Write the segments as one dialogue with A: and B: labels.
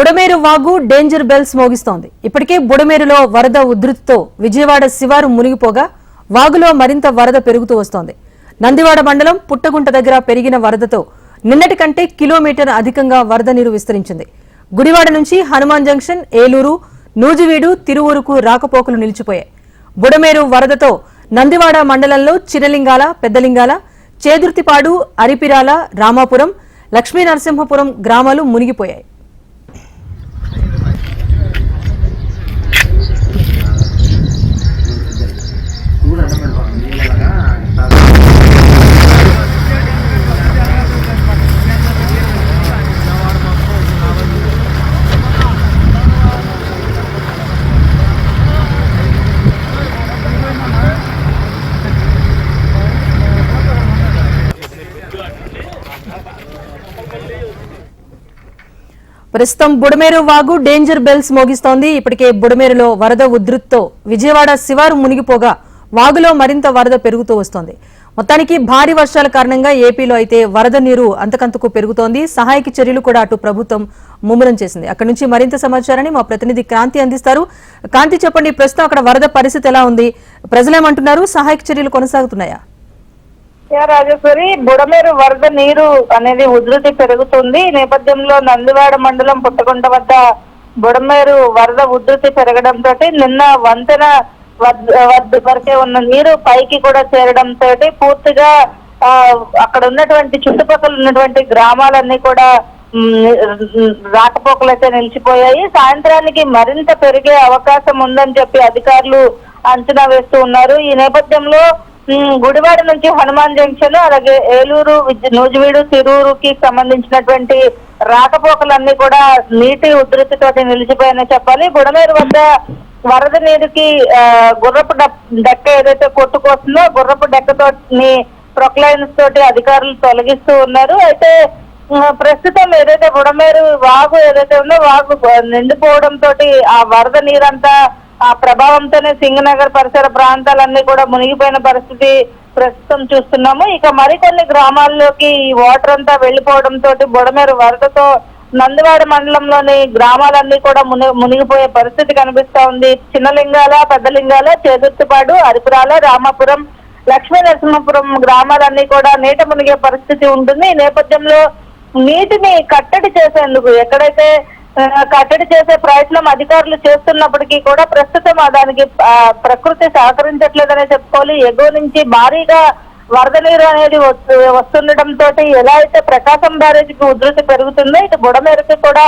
A: బుడమేరు వాగు danger bells మోగిస్తోంది. ఇప్పటికే బుడమేరులో వరద ఉధృతితో విజయవాడ శివారు మునిగిపోగా వాగులో మరింత వరద పెరుగుతూ వస్తోంది. నందివాడ మండలం పుట్టగుంట దగ్గర పెరిగిన వరదతో నిన్నటి కంటే కిలోమీటర్ అధికంగా వరద నీరు విస్తరించింది. గుడివాడ నుంచి హనుమాన్ జంక్షన్ ఏలూరు నూజివీడు తిరువూరుకు రాకపోకలు నిలిచిపోయాయి. బుడమేరు వరదతో నందివాడ మండలంలో చిరలింగాల పెద్దలింగాల చేదుర్తిపాడు అరిపిరాల రామాపురం లక్ష్మీ నరసింహపురం గ్రామాలు మునిగిపోయాయి. ప్రస్తుతం బుడమేరు వాగు డేంజర్ బెల్స్ మోగిస్తోంది. ఇప్పటికే బుడమేరులో వరద ఉధృతితో విజయవాడ శివారు మునిగిపోగా వాగులో మరింత వరద పెరుగుతూ వస్తోంది. మొత్తానికి భారీ వర్షాల కారణంగా ఏపీలో అయితే వరద నీరు అంతకంతకు పెరుగుతోంది. సహాయక చర్యలు కూడా అటు ప్రభుత్వం ముమ్మరం చేసింది. అక్కడి నుంచి మరింత సమాచారాన్ని మా ప్రతినిధి క్రాంతి అందిస్తారు. కాంతి చెప్పండి ప్రస్తుతం అక్కడ వరద పరిస్థితి ఎలా ఉంది? ప్రజలేమంటున్నారు సహాయక చర్యలు కొనసాగుతున్నాయా?
B: రాజేశ్వరి బుడమేరు వరద నీరు అనేది ఉధృతి పెరుగుతుంది. ఈ నేపథ్యంలో నందివాడ మండలం పుట్టగుంట వద్ద బుడమేరు వరద ఉధృతి పెరగడంతో నిన్న వంతెన వద్ద వరకే ఉన్న నీరు పైకి కూడా చేరడంతో పూర్తిగా ఆ, అక్కడ ఉన్నటువంటి చుట్టుపక్కల ఉన్నటువంటి గ్రామాలన్నీ కూడా రాకపోకలు అయితే నిలిచిపోయాయి. సాయంత్రానికి మరింత పెరిగే అవకాశం ఉందని చెప్పి అధికారులు అంచనా వేస్తూ ఉన్నారు. ఈ నేపథ్యంలో గుడివాడ నుంచి హనుమాన్ జంక్షన్ అలాగే ఏలూరు విద్య- నూజివీడు తిరూరుకి సంబంధించినటువంటి రాకపోకలన్నీ కూడా నీటి ఉధృతితో నిలిచిపోయాయని చెప్పాలి. బుడమేరు వద్ద వరద నీరుకి గుర్రపు డెక్క ఏదైతే కొట్టుకొస్తుందో గుర్రపు డెక్కతో ప్రొక్లైన్స్ తోటి అధికారులు తొలగిస్తూ ఉన్నారు. అయితే ప్రస్తుతం ఏదైతే బుడమేరు వాగు ఏదైతే ఉందో వాగు నిండిపోవడం తోటి ఆ వరద నీరంతా ఆ ప్రభావంతోనే సింగనగర్ పరిసర ప్రాంతాలన్నీ కూడా మునిగిపోయిన పరిస్థితి ప్రస్తుతం చూస్తున్నాము. ఇక మరికొన్ని గ్రామాల్లోకి ఈ వాటర్ అంతా వెళ్ళిపోవడంతో తోటి బుడమేరు వరదతో నందివాడ మండలంలోని గ్రామాలన్నీ కూడా ముని మునిగిపోయే పరిస్థితి కనిపిస్తా ఉంది. చిన్నలింగాల పెద్దలింగాల చేదుర్తిపాడు అరిపురాల రామాపురం లక్ష్మీ నరసింహపురం గ్రామాలన్నీ కూడా నీట మునిగే పరిస్థితి ఉంటుంది. ఈ నేపథ్యంలో నీటిని కట్టడి చేసేందుకు ఎక్కడైతే కట్టడి చేసే ప్రయత్నం అధికారులు చేస్తున్నప్పటికీ కూడా ప్రస్తుతం దానికి ప్రకృతి సహకరించట్లేదనే చెప్పుకోవాలి. ఎగువ నుంచి భారీగా వరద నీరు అనేది వస్తు వస్తుండటంతో ఎలా అయితే ప్రకాశం బ్యారేజీకి ఉధృతి పెరుగుతుందో ఇటు బుడమేరకు కూడా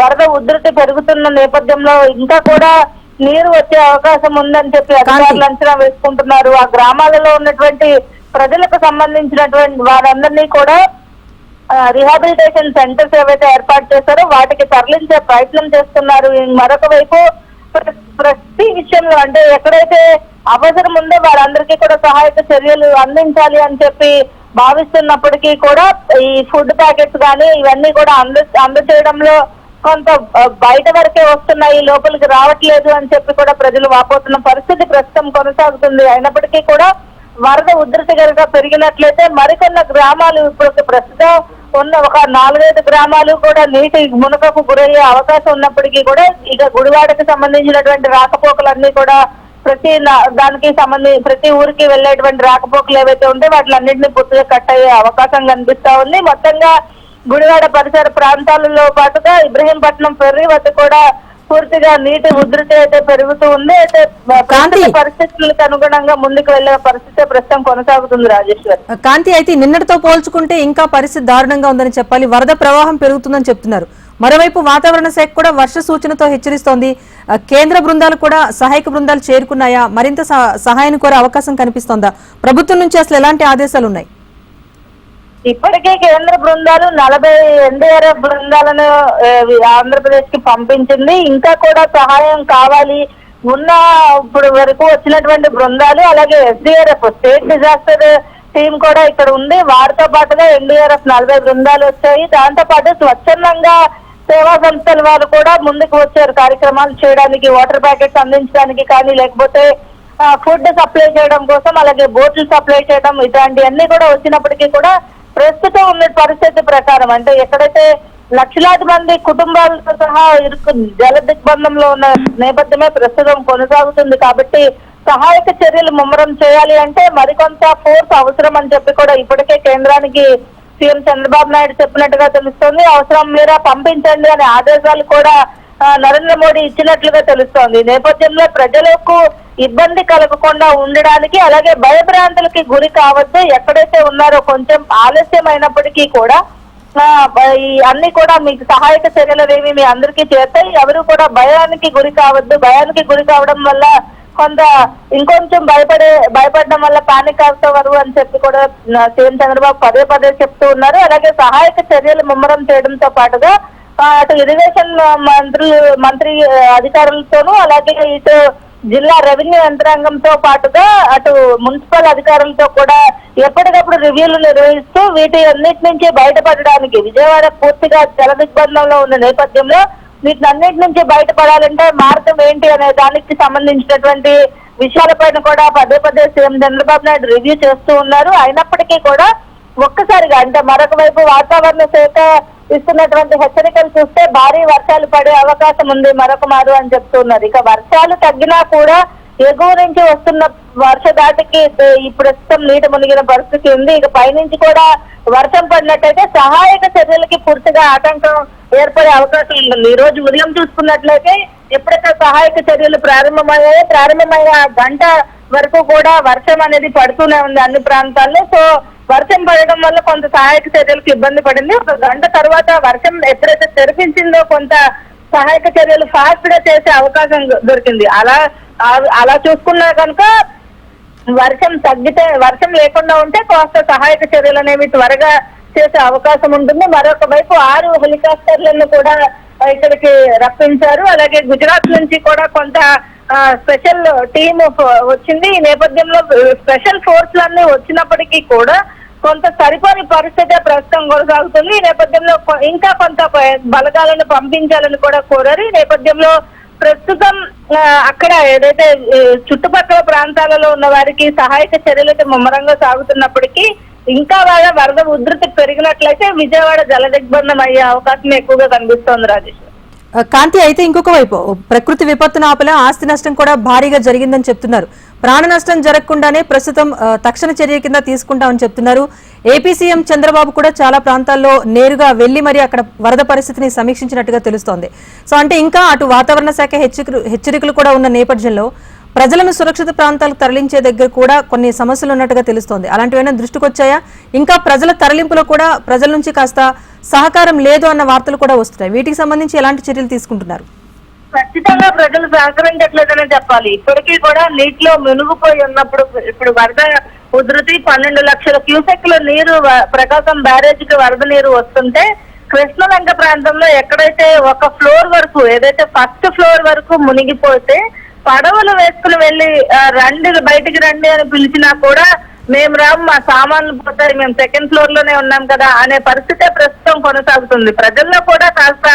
B: వరద ఉధృతి పెరుగుతున్న నేపథ్యంలో ఇంకా కూడా నీరు వచ్చే అవకాశం ఉందని చెప్పి అధికారులు అంచనా వేసుకుంటున్నారు. ఆ గ్రామాలలో ఉన్నటువంటి ప్రజలకు సంబంధించినటువంటి వారందరినీ కూడా రిహాబిలిటేషన్ సెంటర్స్ ఏవైతే ఏర్పాటు చేశారో వాటికి తరలించే ప్రయత్నం చేస్తున్నారు. మరొక వైపు ప్రతి విషయంలో అంటే ఎక్కడైతే అవసరం ఉందో వారందరికీ కూడా సహాయక చర్యలు అందించాలి అని చెప్పి భావిస్తున్నప్పటికీ కూడా ఈ ఫుడ్ ప్యాకెట్స్ కానీ ఇవన్నీ కూడా అంద అందచేయడంలో కొంత బయట వరకే వస్తున్నాయి లోపలికి రావట్లేదు అని చెప్పి కూడా ప్రజలు వాపోతున్న పరిస్థితి ప్రస్తుతం కొనసాగుతుంది. అయినప్పటికీ కూడా వరద ఉధృతి కనుక పెరిగినట్లయితే మరికొన్న గ్రామాలు ఇప్పుడు ప్రస్తుతం ఉన్న ఒక నాలుగైదు గ్రామాలు కూడా నీటి మునకకు గురయ్యే అవకాశం ఉన్నప్పటికీ కూడా ఇక గుడివాడకి సంబంధించినటువంటి రాకపోకలన్నీ కూడా ప్రతి నా- దానికి సంబంధించి ప్రతి ఊరికి వెళ్ళేటువంటి రాకపోకలు ఏవైతే ఉంటే వాటిలన్నింటినీ పూర్తిగా కట్ అయ్యే అవకాశం కనిపిస్తా ఉంది. మొత్తంగా గుడివాడ పరిసర ప్రాంతాలలో పాటుగా ఇబ్రహీంపట్నం ఫెర్రీ వద్ద కూడా పూర్తిగా నీటి ఉధృతి అయితే పెరుగుతూ ఉంది అయితే పరిస్థితులకు అనుగుణంగా ముందుకు వెళ్ళే పరిస్థితి ప్రస్తుతం కొనసాగుతుంది రాజేశ్వర్.
A: కాంతి అయితే నిన్నటితో పోల్చుకుంటే ఇంకా పరిస్థితి దారుణంగా ఉందని చెప్పాలి. వరద ప్రవాహం పెరుగుతుందని చెప్తున్నారు. మరోవైపు వాతావరణ శాఖ కూడా వర్ష సూచనతో హెచ్చరిస్తోంది. కేంద్ర బృందాలు కూడా సహాయక బృందాలు చేరుకున్నాయా? మరింత సహ- సహాయాన్ని కోరే అవకాశం కనిపిస్తోందా? ప్రభుత్వం నుంచి అసలు ఎలాంటి ఆదేశాలు ఉన్నాయి
B: ఇప్పటికే కేంద్ర బృందాలు నలభై ఎన్డీఆర్ఎఫ్ బృందాలను ఆంధ్రప్రదేశ్కి పంపించింది. ఇంకా కూడా సహాయం కావాలి ఉన్న ఇప్పుడు వరకు వచ్చినటువంటి బృందాలు అలాగే ఎస్డీఆర్ఎఫ్ స్టేట్ డిజాస్టర్ టీం కూడా ఇక్కడ ఉంది. వారితో పాటుగా ఎన్డీఆర్ఎఫ్ నలభై బృందాలు వచ్చాయి. దాంతో పాటు స్వచ్ఛందంగా సేవా సంస్థల వారు కూడా ముందుకు వచ్చారు కార్యక్రమాలు చేయడానికి వాటర్ ప్యాకెట్స్ అందించడానికి కానీ లేకపోతే ఫుడ్ సప్లై చేయడం కోసం అలాగే బోట్లు సప్లై చేయడం ఇట్లాంటివన్నీ కూడా వచ్చినప్పటికీ కూడా ప్రస్తుతం ఉన్న పరిస్థితి ప్రకారం అంటే ఎక్కడైతే లక్షలాది మంది కుటుంబాలతో సహా ఇరుకు జల దిగ్బంధంలో ఉన్న నేపథ్యమే ప్రస్తుతం కొనసాగుతుంది కాబట్టి సహాయక చర్యలు ముమ్మరం చేయాలి అంటే మరికొంత ఫోర్స్ అవసరం అని చెప్పి కూడా ఇప్పటికే కేంద్రానికి సీఎం చంద్రబాబు నాయుడు చెప్పినట్టుగా తెలుస్తోంది. అవసరం మీరు పంపించండి అనే ఆదేశాలు కూడా నరేంద్ర మోడీ ఇచ్చినట్లుగా తెలుస్తోంది. ఈ నేపథ్యంలో ప్రజలకు ఇబ్బంది కలగకుండా ఉండడానికి అలాగే భయభ్రాంతులకి గురి కావద్దు. ఎక్కడైతే ఉన్నారో కొంచెం ఆలస్యం అయినప్పటికీ కూడా ఈ అన్ని కూడా మీకు సహాయక చర్యలు అనేవి మీ అందరికీ చేస్తాయి. ఎవరు కూడా భయానికి గురి కావద్దు. భయానికి గురి కావడం వల్ల కొంత ఇంకొంచెం భయపడే భయపడడం వల్ల పానిక్ అవుతారు అని చెప్పి కూడా సీఎం చంద్రబాబు పదే పదే చెప్తూ ఉన్నారు. అలాగే సహాయక చర్యలు ముమ్మరం చేయడంతో పాటుగా అటు ఇరిగేషన్ మంత్రులు మంత్రి అధికారులతోనూ అలాగే ఇటు జిల్లా రెవెన్యూ యంత్రాంగంతో పాటుగా అటు మున్సిపల్ అధికారులతో కూడా ఎప్పటికప్పుడు రివ్యూలు నిర్వహిస్తూ వీటి అన్నిటి నుంచి బయటపడడానికి విజయవాడ పూర్తిగా జల దిగ్బంధంలో ఉన్న నేపథ్యంలో వీటిని అన్నిటి నుంచి బయటపడాలంటే మార్గం ఏంటి అనే దానికి సంబంధించినటువంటి విషయాలపైన కూడా పదే పదే సీఎం చంద్రబాబు నాయుడు రివ్యూ చేస్తూ ఉన్నారు. అయినప్పటికీ కూడా ఒక్కసారిగా అంటే మరొక వైపు వాతావరణ శాఖ ఇస్తున్నటువంటి హెచ్చరికలు చూస్తే భారీ వర్షాలు పడే అవకాశం ఉంది మరొక మారు అని చెప్తున్నారు ఇక వర్షాలు తగ్గినా కూడా ఎగువ నుంచి వస్తున్న వర్షధాటికి ఈ ప్రస్తుతం నీట మునిగిన పరిస్థితి ఉంది. ఇక పైనుంచి కూడా వర్షం పడినట్టయితే సహాయక చర్యలకి పూర్తిగా ఆటంకం ఏర్పడే అవకాశం ఉంటుంది. ఈ రోజు ఉదయం చూసుకున్నట్లయితే ఎప్పుడైతే సహాయక చర్యలు ప్రారంభమయ్యాయో ప్రారంభమైన గంట వరకు కూడా వర్షం అనేది పడుతూనే ఉంది అన్ని ప్రాంతాల్లో. సో వర్షం పడడం వల్ల కొంత సహాయక చర్యలకు ఇబ్బంది పడింది. ఒక గంట తర్వాత వర్షం ఎప్పుడైతే తెరిపించిందో కొంత సహాయక చర్యలు ఫాస్ట్గా చేసే అవకాశం దొరికింది. అలా అలా చూసుకున్నా కనుక వర్షం తగ్గితే వర్షం లేకుండా ఉంటే కాస్త సహాయక చర్యలు అనేవి త్వరగా చేసే అవకాశం ఉంటుంది. మరొక వైపు ఆరు హెలికాప్టర్లను కూడా ఇక్కడికి రప్పించారు. అలాగే గుజరాత్ నుంచి కూడా కొంత స్పెషల్ టీమ్ వచ్చింది. ఈ నేపథ్యంలో స్పెషల్ ఫోర్స్లన్నీ వచ్చినప్పటికీ కూడా కొంత సరిపోని పరిస్థితి ప్రస్తుతం కొనసాగుతుంది. ఈ నేపథ్యంలో ఇంకా కొంత బలగాలను పంపించాలని కూడా కోరారు. ఈ నేపథ్యంలో ప్రస్తుతం ఆ, అక్కడ ఏదైతే చుట్టుపక్కల ప్రాంతాలలో ఉన్న వారికి సహాయక చర్యలైతే ముమ్మరంగా సాగుతున్నప్పటికీ ఇంకా బాగా వరద ఉధృతి పెరిగినట్లయితే విజయవాడ జల దిగ్బంధం అయ్యే అవకాశం ఎక్కువగా కనిపిస్తోంది రాజేష్.
A: కాంతి అయితే ఇంకొక వైపు. ప్రకృతి విపత్తును ఆపలే ఆస్తి నష్టం కూడా భారీగా జరిగిందని చెప్తున్నారు. ప్రాణ నష్టం జరగకుండానే ప్రస్తుతం తక్షణ చర్య కింద తీసుకుంటామని చెప్తున్నారు. ఏపీ సీఎం చంద్రబాబు కూడా చాలా ప్రాంతాల్లో నేరుగా వెళ్ళి మరి అక్కడ వరద పరిస్థితిని సమీక్షించినట్టుగా తెలుస్తోంది. సో అంటే ఇంకా అటు వాతావరణ శాఖ హెచ్చరికలు కూడా ఉన్న నేపథ్యంలో ప్రజలను సురక్షిత ప్రాంతాలకు తరలించే దగ్గర కూడా కొన్ని సమస్యలు ఉన్నట్టుగా తెలుస్తోంది. అలాంటివైనా దృష్టికి వచ్చాయా ఇంకా ప్రజల తరలింపులో కూడా ప్రజల నుంచి కాస్త సహకారం లేదు అన్న వార్తలు కూడా వస్తున్నాయి. వీటికి సంబంధించి ఎలాంటి చర్యలు తీసుకుంటున్నారు?
B: ఖచ్చితంగా ప్రజలు సహకరించట్లేదనే చెప్పాలి. ఇప్పటికీ కూడా నీటిలో మునిగిపోయి ఉన్నప్పుడు ఇప్పుడు వరద ఉధృతి పన్నెండు లక్షల క్యూసెక్ల నీరు ప్రకాశం బ్యారేజ్కి వరద నీరు వస్తుంటే కృష్ణలంక ప్రాంతంలో ఎక్కడైతే ఒక ఫ్లోర్ వరకు ఏదైతే ఫస్ట్ ఫ్లోర్ వరకు మునిగిపోతే పడవలు వేసుకుని వెళ్ళి రండి బయటికి రండి అని పిలిచినా కూడా మేము రాము మా సామాన్లు పోతాయి మేము సెకండ్ ఫ్లోర్లోనే ఉన్నాం కదా అనే పరిస్థితే ప్రస్తుతం కొనసాగుతుంది. ప్రజల్లో కూడా కాస్త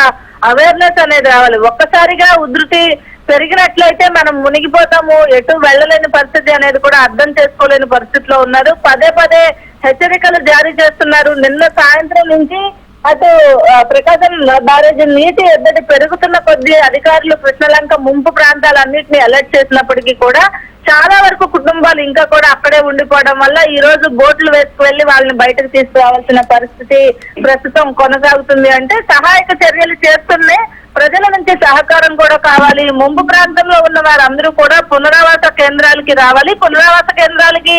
B: అవేర్నెస్ అనేది రావాలి. ఒక్కసారిగా ఉధృతి పెరిగినట్లయితే మనం మునిగిపోతాము ఎటు వెళ్ళలేని పరిస్థితి అనేది కూడా అర్థం చేసుకోలేని పరిస్థితిలో ఉన్నారు. పదే పదే హెచ్చరికలు జారీ చేస్తున్నారు. నిన్న సాయంత్రం నుంచి అటు ప్రకాశం బ్యారేజ్ నీటి ఎద్దడి పెరుగుతున్న కొద్దీ అధికారులు కృష్ణలంక ముంపు ప్రాంతాలన్నింటినీ అలర్ట్ చేసినప్పటికీ కూడా చాలా వరకు కుటుంబాలు ఇంకా కూడా అక్కడే ఉండిపోవడం వల్ల ఈ రోజు బోట్లు వేసుకు వెళ్ళి వాళ్ళని బయటకు తీసుకురావాల్సిన పరిస్థితి ప్రస్తుతం కొనసాగుతుంది అంటే సహాయక చర్యలు చేస్తున్నాయి ప్రజల నుంచి సహకారం కూడా కావాలి. ముంపు ప్రాంతంలో ఉన్న వారందరూ కూడా పునరావాస కేంద్రాలకి రావాలి. పునరావాస కేంద్రాలకి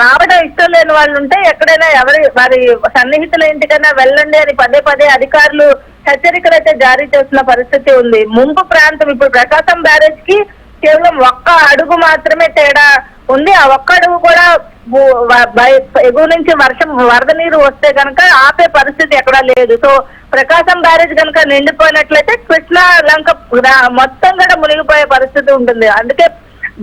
B: రావడం ఇష్టం లేని వాళ్ళు ఉంటే ఎక్కడైనా ఎవరి వారి సన్నిహితుల ఇంటికైనా వెళ్ళండి అని పదే పదే అధికారులు హెచ్చరికలు అయితే జారీ చేసిన పరిస్థితి ఉంది. ముంపు ప్రాంతం ఇప్పుడు ప్రకాశం బ్యారేజ్కి కేవలం ఒక్క అడుగు మాత్రమే తేడా ఉంది. ఆ ఒక్క అడుగు కూడా ఎగువ నుంచి వర్షం వరద నీరు వస్తే కనుక ఆపే పరిస్థితి ఎక్కడా లేదు. సో ప్రకాశం బ్యారేజ్ కనుక నిండిపోయినట్లయితే కృష్ణా లంక మొత్తం కూడా మునిగిపోయే పరిస్థితి ఉంటుంది. అందుకే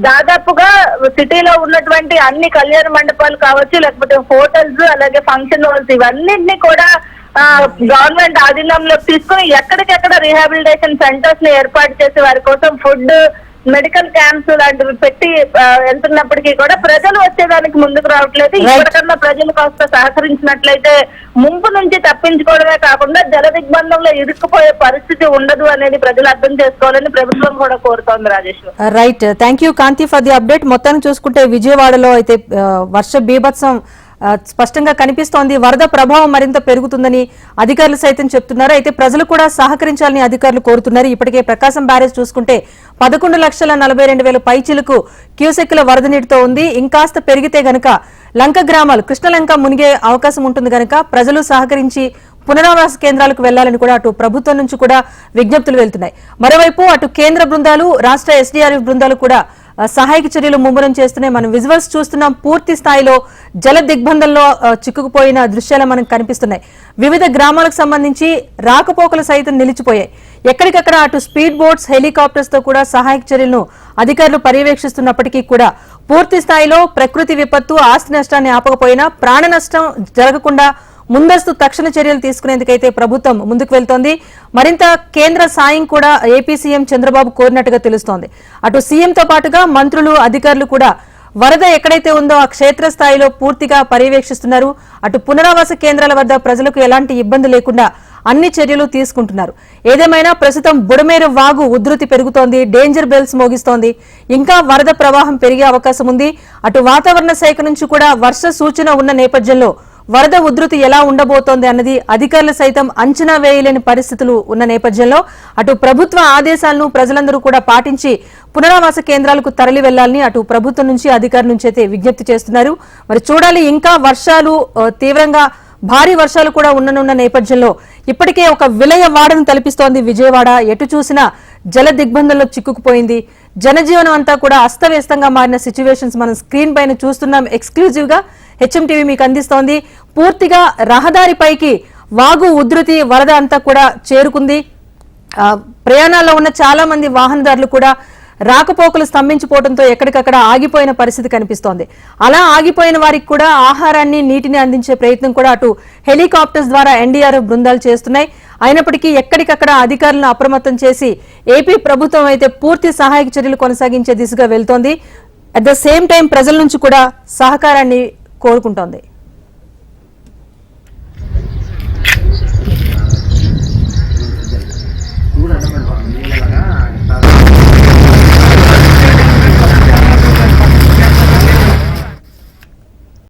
B: దాదాపుగా సిటీలో ఉన్నటువంటి అన్ని కళ్యాణ మండపాలు కావచ్చు లేకపోతే హోటల్స్ అలాగే ఫంక్షన్ హాల్స్ ఇవన్నింటినీ కూడా గవర్నమెంట్ ఆధీనంలోకి తీసుకుని ఎక్కడికెక్కడ రీహాబిలిటేషన్ సెంటర్స్ని ఏర్పాటు చేసి వారి కోసం ఫుడ్ మెడికల్ క్యాంప్స్ లాంటివి పెట్టి వెళ్తున్నప్పటికీ కూడా ప్రజలు వచ్చేదానికి ముందుకు రావట్లేదు. ఇప్పటికన్నా ప్రజలు కాస్త సహకరించినట్లయితే ముంపు నుంచి తప్పించుకోవడమే కాకుండా జల దిగ్బంధంలో ఇరుక్కుపోయే పరిస్థితి ఉండదు అనేది ప్రజలు అర్థం చేసుకోవాలని ప్రభుత్వం కూడా కోరుతోంది Rajesh.
A: Right thank you Kanthi for the update మొత్తాన్ని చూసుకుంటే విజయవాడలో అయితే వర్ష బీభత్సం స్పష్టంగా కనిపిస్తోంది. వరద ప్రభావం మరింత పెరుగుతుందని అధికారులు సైతం చెప్తున్నారు. అయితే ప్రజలు కూడా సహకరించాలని అధికారులు కోరుతున్నారు. ఇప్పటికే ప్రకాశం బ్యారేజ్ చూసుకుంటే పదకొండు లక్షల నలభై రెండు వేల పైచిలకు క్యూసెక్కుల వరద నీటితో ఉంది. ఇంకాస్త పెరిగితే గనక లంక గ్రామాలు కృష్ణలంక మునిగే అవకాశం ఉంటుంది గనక ప్రజలు సహకరించి పునరావాస కేంద్రాలకు వెళ్ళాలని కూడా అటు ప్రభుత్వం నుంచి కూడా విజ్ఞప్తులు వెళ్తున్నాయి. మరోవైపు అటు కేంద్ర బృందాలు రాష్ట్ర ఎస్డీఆర్ఎఫ్ బృందాలు కూడా సహాయక చర్యలు ముమ్మరం చేస్తున్నాయి మనం విజువల్స్ చూస్తున్నాం. పూర్తి స్థాయిలో జల దిగ్బంధంలో చిక్కుకుపోయిన దృశ్యాలు మనకు కనిపిస్తున్నాయి. వివిధ గ్రామాలకు సంబంధించి రాకపోకలు సైతం నిలిచిపోయాయి. ఎక్కడికక్కడ అటు స్పీడ్ బోట్స్ హెలికాప్టర్స్తో కూడా సహాయక చర్యలను అధికారులు పర్యవేక్షిస్తున్నప్పటికీ కూడా పూర్తి స్థాయిలో ప్రకృతి విపత్తు ఆస్తి నష్టాన్ని ఆపకపోయినా ప్రాణ నష్టం జరగకుండా ముందస్తు తక్షణ చర్యలు తీసుకునేందుకైతే ప్రభుత్వం ముందుకు వెళ్తోంది. మరింత కేంద్ర సాయం కూడా ఏపీ సీఎం చంద్రబాబు కోరినట్టుగా తెలుస్తోంది. అటు సీఎంతో పాటుగా మంత్రులు అధికారులు కూడా వరద ఎక్కడైతే ఉందో ఆ క్షేత్రస్థాయిలో పూర్తిగా పర్యవేక్షిస్తున్నారు. అటు పునరావాస కేంద్రాల వద్ద ప్రజలకు ఎలాంటి ఇబ్బంది లేకుండా అన్ని చర్యలు తీసుకుంటున్నారు. ఏదేమైనా ప్రస్తుతం బుడమేరు వాగు ఉధృతి పెరుగుతోంది డేంజర్ బెల్స్ మోగిస్తోంది. ఇంకా వరద ప్రవాహం పెరిగే అవకాశం ఉంది. అటు వాతావరణ శాఖ నుంచి కూడా వర్ష సూచన ఉన్న నేపథ్యంలో వరద ఉధృతి ఎలా ఉండబోతోంది అన్నది అధికారులు సైతం అంచనా వేయలేని పరిస్థితులు ఉన్న నేపథ్యంలో అటు ప్రభుత్వ ఆదేశాలను ప్రజలందరూ కూడా పాటించి పునరావాస కేంద్రాలకు తరలి వెళ్ళాలని అటు ప్రభుత్వం నుంచి అధికారుల నుంచి అయితే విజ్ఞప్తి చేస్తున్నారు. మరి చూడాలి ఇంకా వర్షాలు తీవ్రంగా భారీ వర్షాలు కూడా ఉండనున్న నేపథ్యంలో ఇప్పటికే ఒక విలయ వాడను తలపిస్తోంది విజయవాడ. ఎటు చూసినా జల దిగ్బంధంలో చిక్కుకుపోయింది. జనజీవనం అంతా కూడా అస్తవ్యస్తంగా మారిన సిచ్యువేషన్స్ మనం స్క్రీన్ పైన చూస్తున్నాం. ఎక్స్క్లూజివ్గా హెచ్ఎంటీవీ మీకు అందిస్తోంది. పూర్తిగా రహదారిపైకి వాగు ఉధృతి వరద అంతా కూడా చేరుకుంది. ప్రయాణాల్లో ఉన్న చాలా మంది వాహనదారులు కూడా రాకపోకలు స్తంభించిపోవడంతో ఎక్కడికక్కడ ఆగిపోయిన పరిస్థితి కనిపిస్తోంది. అలా ఆగిపోయిన వారికి కూడా ఆహారాన్ని నీటిని అందించే ప్రయత్నం కూడా అటు హెలికాప్టర్స్ ద్వారా ఎన్డీఆర్ఎఫ్ బృందాలు చేస్తున్నాయి. అయినప్పటికీ ఎక్కడికక్కడ అధికారులను అప్రమత్తం చేసి ఏపీ ప్రభుత్వం అయితే పూర్తి సహాయక చర్యలు కొనసాగించే దిశగా వెళ్తోంది. అట్ ద సేమ్ టైం ప్రజల నుంచి కూడా సహకారాన్ని కోరుకుంటోంది.